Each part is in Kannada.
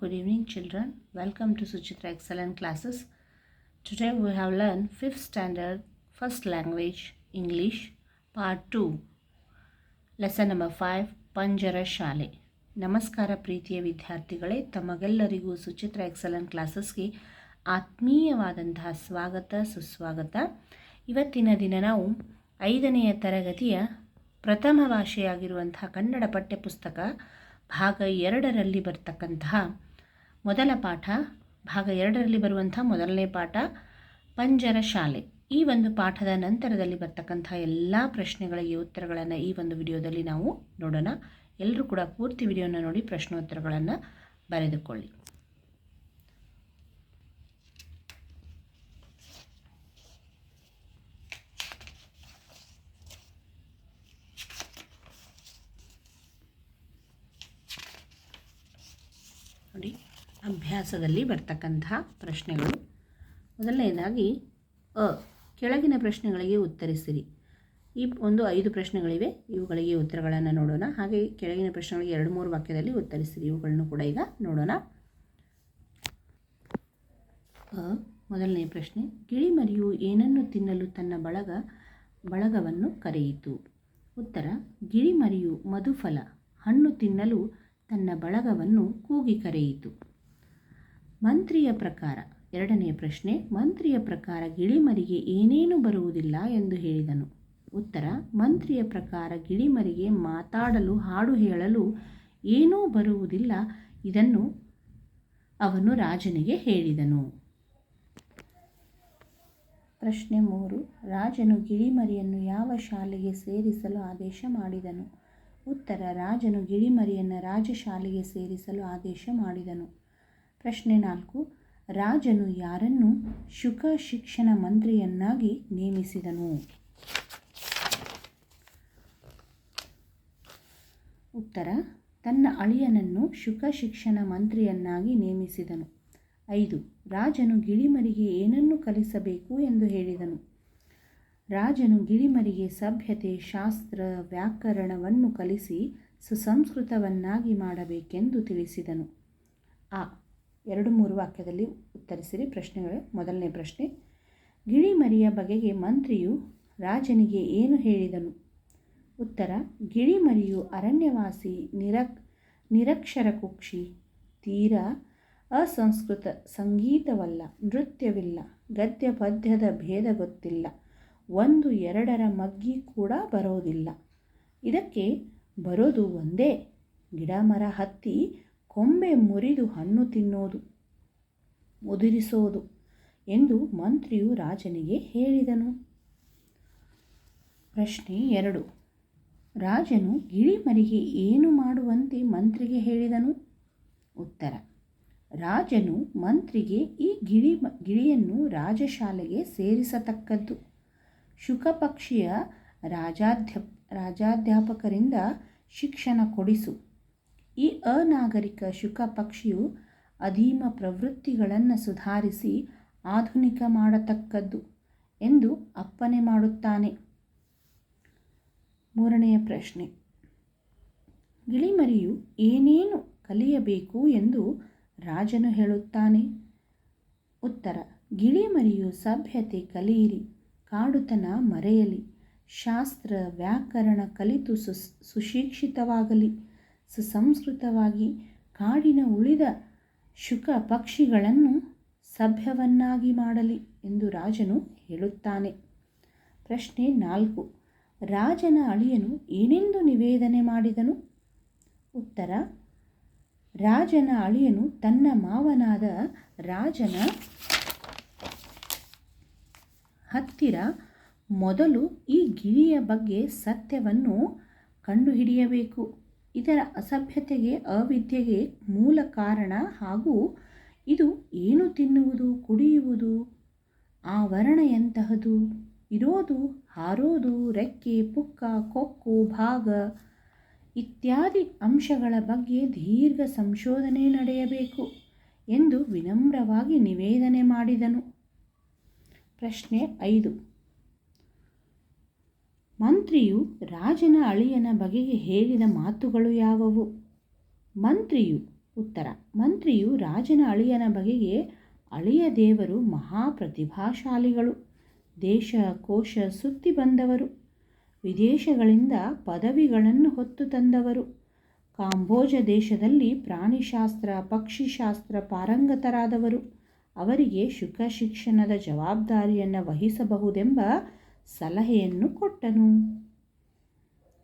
Good evening, children. Welcome to Suchitra Excellent Classes. Today we have learned 5th standard, first language, English, part 2. Lesson number 5, ಪಂಜರ ಶಾಲೆ ನಮಸ್ಕಾರ ಪ್ರೀತಿಯ ವಿದ್ಯಾರ್ಥಿಗಳೇ ತಮಗೆಲ್ಲರಿಗೂ ಸುಚಿತ್ರ ಎಕ್ಸಲೆಂಟ್ ಕ್ಲಾಸಸ್ಗೆ ಆತ್ಮೀಯವಾದಂತಹ ಸ್ವಾಗತ ಸುಸ್ವಾಗತ ಇವತ್ತಿನ ದಿನ ನಾವು ಐದನೆಯ ತರಗತಿಯ ಪ್ರಥಮ ಭಾಷೆಯಾಗಿರುವಂತಹ ಕನ್ನಡ ಪಠ್ಯಪುಸ್ತಕ ಭಾಗ ಎರಡರಲ್ಲಿ ಬರ್ತಕ್ಕಂತಹ ಮೊದಲ ಪಾಠ, ಭಾಗ ಎರಡರಲ್ಲಿ ಬರುವಂಥ ಮೊದಲನೇ ಪಾಠ, ಪಂಜರ ಶಾಲೆ. ಈ ಒಂದು ಪಾಠದ ನಂತರದಲ್ಲಿ ಬರ್ತಕ್ಕಂಥ ಎಲ್ಲ ಪ್ರಶ್ನೆಗಳಿಗೆ ಉತ್ತರಗಳನ್ನು ಈ ಒಂದು ವಿಡಿಯೋದಲ್ಲಿ ನಾವು ನೋಡೋಣ. ಎಲ್ಲರೂ ಕೂಡ ಪೂರ್ತಿ ವಿಡಿಯೋನ ನೋಡಿ ಪ್ರಶ್ನೋತ್ತರಗಳನ್ನು ಬರೆದುಕೊಳ್ಳಿ ನೋಡಿ ಅಭ್ಯಾಸದಲ್ಲಿ ಬರ್ತಕ್ಕಂತಹ ಪ್ರಶ್ನೆಗಳು. ಮೊದಲನೇದಾಗಿ ಅ, ಕೆಳಗಿನ ಪ್ರಶ್ನೆಗಳಿಗೆ ಉತ್ತರಿಸಿರಿ. ಈ ಒಂದು ಐದು ಪ್ರಶ್ನೆಗಳಿವೆ, ಇವುಗಳಿಗೆ ಉತ್ತರಗಳನ್ನು ನೋಡೋಣ. ಹಾಗೆ ಕೆಳಗಿನ ಪ್ರಶ್ನೆಗಳಿಗೆ ಎರಡು ಮೂರು ವಾಕ್ಯದಲ್ಲಿ ಉತ್ತರಿಸಿರಿ, ಇವುಗಳನ್ನು ಕೂಡ ಈಗ ನೋಡೋಣ. ಅ, ಮೊದಲನೇ ಪ್ರಶ್ನೆ ಗಿಳಿಮರಿಯು ಏನನ್ನು ತಿನ್ನಲು ತನ್ನ ಬಳಗ, ಬಳಗವನ್ನು ಕರೆಯಿತು? ಉತ್ತರ ಗಿಳಿಮರಿಯು ಮಧುಫಲ, ಹಣ್ಣು ತಿನ್ನಲು ತನ್ನ ಬಳಗವನ್ನು ಕೂಗಿ ಕರೆಯಿತು. ಮಂತ್ರಿಯ ಪ್ರಕಾರ. ಎರಡನೆಯ ಪ್ರಶ್ನೆ, ಮಂತ್ರಿಯ ಪ್ರಕಾರ ಗಿಳಿಮರಿಗೆ ಏನೇನು ಬರುವುದಿಲ್ಲ ಎಂದು ಹೇಳಿದನು. ಉತ್ತರ, ಮಂತ್ರಿಯ ಪ್ರಕಾರ ಗಿಳಿಮರಿಗೆ ಮಾತಾಡಲು, ಹಾಡು ಹೇಳಲು ಏನೂ ಬರುವುದಿಲ್ಲ ಇದನ್ನು ಅವನು ರಾಜನಿಗೆ ಹೇಳಿದನು. ಪ್ರಶ್ನೆ ಮೂರು, ರಾಜನು ಗಿಳಿಮರಿಯನ್ನು ಯಾವ ಶಾಲೆಗೆ ಸೇರಿಸಲು ಆದೇಶ ಮಾಡಿದನು? ಉತ್ತರ, ರಾಜನು ಗಿಳಿಮರಿಯನ್ನು ರಾಜಶಾಲೆಗೆ ಸೇರಿಸಲು ಆದೇಶ ಮಾಡಿದನು. ಪ್ರಶ್ನೆ ನಾಲ್ಕು. ರಾಜನು ಯಾರನ್ನು ಶುಕ ಶಿಕ್ಷಣ ಮಂತ್ರಿಯನ್ನಾಗಿ ನೇಮಿಸಿದನು? ಉತ್ತರ. ತನ್ನ ಅಳಿಯನನ್ನು ಶುಕ ಶಿಕ್ಷಣ ಮಂತ್ರಿಯನ್ನಾಗಿ ನೇಮಿಸಿದನು. ಐದು. ರಾಜನು ಗಿಳಿಮರಿಗೆ ಏನನ್ನು ಕಲಿಸಬೇಕು ಎಂದು ಹೇಳಿದನು. ರಾಜನು ಗಿಳಿಮರಿಗೆ ಸಭ್ಯತೆ, ಶಾಸ್ತ್ರ, ವ್ಯಾಕರಣವನ್ನು ಕಲಿಸಿ ಸುಸಂಸ್ಕೃತವನ್ನಾಗಿ ಮಾಡಬೇಕೆಂದು ತಿಳಿಸಿದನು. ಆ. ಎರಡು ಮೂರು ವಾಕ್ಯದಲ್ಲಿ ಉತ್ತರಿಸಿರಿ. ಪ್ರಶ್ನೆಗಳು. ಮೊದಲನೇ ಪ್ರಶ್ನೆ. ಗಿಳಿಮರಿಯ ಬಗೆಗೆ ಮಂತ್ರಿಯು ರಾಜನಿಗೆ ಏನು ಹೇಳಿದನು? ಉತ್ತರ. ಗಿಳಿಮರಿಯು ಅರಣ್ಯವಾಸಿ, ನಿರಕ್, ನಿರಕ್ಷರ ಕುಕ್ಷಿ, ತೀರಾ, ಅಸಂಸ್ಕೃತ ಸಂಗೀತವಲ್ಲ, ನೃತ್ಯವಿಲ್ಲ ಗದ್ಯ ಪದ್ಯದ ಭೇದ ಗೊತ್ತಿಲ್ಲ, ಒಂದು ಎರಡರ ಮಗ್ಗಿ ಕೂಡ ಬರೋದಿಲ್ಲ. ಇದಕ್ಕೆ ಬರೋದು ಒಂದೇ. ಗಿಡ ಮರ ಹತ್ತಿ ಕೊಂಬೆ ಮುರಿದು ಹಣ್ಣು ತಿನ್ನೋದು ಉದುರಿಸೋದು ಎಂದು ಮಂತ್ರಿಯು ರಾಜನಿಗೆ ಹೇಳಿದನು. ಪ್ರಶ್ನೆ ಎರಡು. ರಾಜನು ಗಿಳಿಮರಿಗೆ ಏನು ಮಾಡುವಂತೆ ಮಂತ್ರಿಗೆ ಹೇಳಿದನು? ಉತ್ತರ. ರಾಜನು ಮಂತ್ರಿಗೆ ಈ ಗಿಳಿ ಗಿಳಿಯನ್ನು ರಾಜಶಾಲೆಗೆ ಸೇರಿಸತಕ್ಕದ್ದು. ಶುಕಪಕ್ಷಿಯ ರಾಜಾಧ್ಯ, ರಾಜಾಧ್ಯಾಪಕರಿಂದ ಶಿಕ್ಷಣ ಕೊಡಿಸು. ಈ ಅನಾಗರಿಕ ಶುಕ ಪಕ್ಷಿಯು ಅಧೀಮ ಪ್ರವೃತ್ತಿಗಳನ್ನು ಸುಧಾರಿಸಿ ಆಧುನಿಕ ಮಾಡತಕ್ಕದ್ದು ಎಂದು ಅಪ್ಪನೆ ಮಾಡುತ್ತಾನೆ. ಮೂರನೆಯ ಪ್ರಶ್ನೆ. ಗಿಳಿಮರಿಯು ಏನೇನು ಕಲಿಯಬೇಕು ಎಂದು ರಾಜನು ಹೇಳುತ್ತಾನೆ. ಉತ್ತರ. ಗಿಳಿಮರಿಯು ಸಭ್ಯತೆ ಕಲಿಯಿರಿ, ಕಾಡುತನ ಮರೆಯಲಿ, ಶಾಸ್ತ್ರ, ವ್ಯಾಕರಣ ಕಲಿತು ಸುಶಿಕ್ಷಿತವಾಗಲಿ. ಸುಸಂಸ್ಕೃತವಾಗಿ ಕಾಡಿನ ಉಳಿದ ಶುಕ ಪಕ್ಷಿಗಳನ್ನು ಸಭ್ಯವನ್ನಾಗಿ ಮಾಡಲಿ ಎಂದು ರಾಜನು ಹೇಳುತ್ತಾನೆ. ಪ್ರಶ್ನೆ ನಾಲ್ಕು. ರಾಜನ ಅಳಿಯನು ಏನೆಂದು ನಿವೇದನೆ ಮಾಡಿದನು? ಉತ್ತರ. ರಾಜನ ಅಳಿಯನು ತನ್ನ ಮಾವನಾದ ರಾಜನ ಹತ್ತಿರ ಮೊದಲು ಈ ಗಿಳಿಯ ಬಗ್ಗೆ ಸತ್ಯವನ್ನು ಕಂಡುಹಿಡಿಯಬೇಕು. ಇದರ ಅಸಭ್ಯತೆಗೆ, ಅವಿದ್ಯೆಗೆ ಮೂಲ ಕಾರಣ ಹಾಗೂ ಇದು ಏನು ತಿನ್ನುವುದು, ಕುಡಿಯುವುದು ಆವರಣ ಎಂತಹದು? ಇರೋದು, ಹಾರೋದು, ರೆಕ್ಕೆ, ಪುಕ್ಕ, ಕೊಕ್ಕು, ಭಾಗ ಇತ್ಯಾದಿ ಅಂಶಗಳ ಬಗ್ಗೆ ದೀರ್ಘ ಸಂಶೋಧನೆ ನಡೆಯಬೇಕು ಎಂದು ವಿನಮ್ರವಾಗಿ ನಿವೇದನೆ ಮಾಡಿದನು. ಪ್ರಶ್ನೆ ಐದು. ಮಂತ್ರಿಯು ರಾಜನ ಅಳಿಯನ ಬಗೆಗೆ ಹೇಳಿದ ಮಾತುಗಳು ಯಾವುವು? ಮಂತ್ರಿಯು, ಉತ್ತರ, ಮಂತ್ರಿಯು ರಾಜನ ಅಳಿಯನ ಬಗೆಗೆ ಅಳಿಯ ದೇವರು ಮಹಾಪ್ರತಿಭಾಶಾಲಿಗಳು. ದೇಶ, ಕೋಶ ಸುತ್ತಿ ಬಂದವರು. ವಿದೇಶಗಳಿಂದ ಪದವಿಗಳನ್ನು ಹೊತ್ತು ತಂದವರು. ಕಾಂಬೋಜ ದೇಶದಲ್ಲಿ ಪ್ರಾಣಿಶಾಸ್ತ್ರ, ಪಕ್ಷಿಶಾಸ್ತ್ರ ಪಾರಂಗತರಾದವರು. ಅವರಿಗೆ ಶುಕ ಶಿಕ್ಷಣದ ಜವಾಬ್ದಾರಿಯನ್ನು ವಹಿಸಬಹುದೆಂಬ ಸಲಹೆಯನ್ನು ಕೊಟ್ಟನು.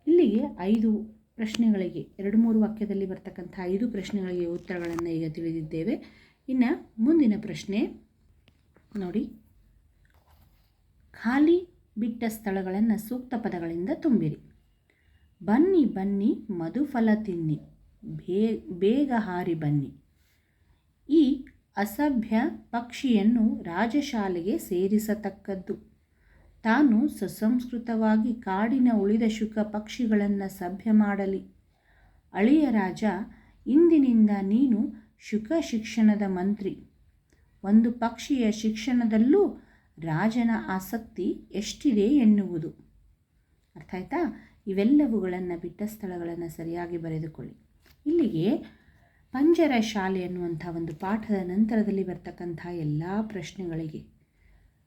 ಇಲ್ಲಿಗೆ ಐದು ಪ್ರಶ್ನೆಗಳಿಗೆ, ಎರಡು ಮೂರು ವಾಕ್ಯದಲ್ಲಿ ಬರ್ತಕ್ಕಂಥ ಐದು ಪ್ರಶ್ನೆಗಳಿಗೆ ಉತ್ತರಗಳನ್ನು ಈಗ ತಿಳಿದಿದ್ದೇವೆ. ಇನ್ನು ಮುಂದಿನ ಪ್ರಶ್ನೆ, ನೋಡಿ. ಖಾಲಿ ಬಿಟ್ಟ ಸ್ಥಳಗಳನ್ನು ಸೂಕ್ತ ಪದಗಳಿಂದ ತುಂಬಿರಿ. ಬನ್ನಿ ಬನ್ನಿ, ಮಧುಫಲ ತಿನ್ನಿ. ಬೇ, ಬೇಗ ಹಾರಿ ಬನ್ನಿ. ಈ ಅಸಭ್ಯ ಪಕ್ಷಿಯನ್ನು ರಾಜಶಾಲೆಗೆ ಸೇರಿಸತಕ್ಕದ್ದು. ತಾನು ಸುಸಂಸ್ಕೃತವಾಗಿ ಕಾಡಿನ ಉಳಿದ ಶುಕ ಪಕ್ಷಿಗಳನ್ನು ಸಭ್ಯ ಮಾಡಲಿ. ಅಳಿಯ ರಾಜ, ಇಂದಿನಿಂದ ನೀನು ಶುಕ ಶಿಕ್ಷಣದ ಮಂತ್ರಿ. ಒಂದು ಪಕ್ಷಿಯ ಶಿಕ್ಷಣದಲ್ಲೂ ರಾಜನ ಆಸಕ್ತಿ ಎಷ್ಟಿದೆ ಎನ್ನುವುದು. ಅರ್ಥ ಆಯ್ತಾ? ಇವೆಲ್ಲವುಗಳನ್ನು ಬಿಟ್ಟ ಸ್ಥಳಗಳನ್ನು ಸರಿಯಾಗಿ ಬರೆದುಕೊಳ್ಳಿ. ಇಲ್ಲಿಗೆ ಪಂಜರ ಶಾಲೆ ಅನ್ನುವಂಥ ಒಂದು ಪಾಠದ ನಂತರದಲ್ಲಿ ಬರ್ತಕ್ಕಂಥ ಎಲ್ಲ ಪ್ರಶ್ನೆಗಳಿಗೆ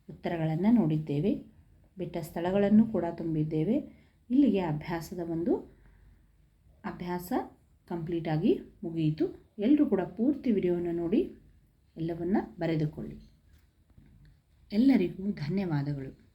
ಉತ್ತರಗಳನ್ನು ನೋಡಿದ್ದೇವೆ. ಬಿಟ್ಟ ಸ್ಥಳಗಳನ್ನು ಕೂಡ ತುಂಬಿದ್ದೇವೆ. ಇಲ್ಲಿಗೆ ಅಭ್ಯಾಸದ ಒಂದು ಅಭ್ಯಾಸ ಕಂಪ್ಲೀಟಾಗಿ ಮುಗಿಯಿತು. ಎಲ್ಲರೂ ಕೂಡ ಪೂರ್ತಿ ವಿಡಿಯೋವನ್ನು ನೋಡಿ ಎಲ್ಲವನ್ನು ಬರೆದುಕೊಳ್ಳಿ. ಎಲ್ಲರಿಗೂ ಧನ್ಯವಾದಗಳು.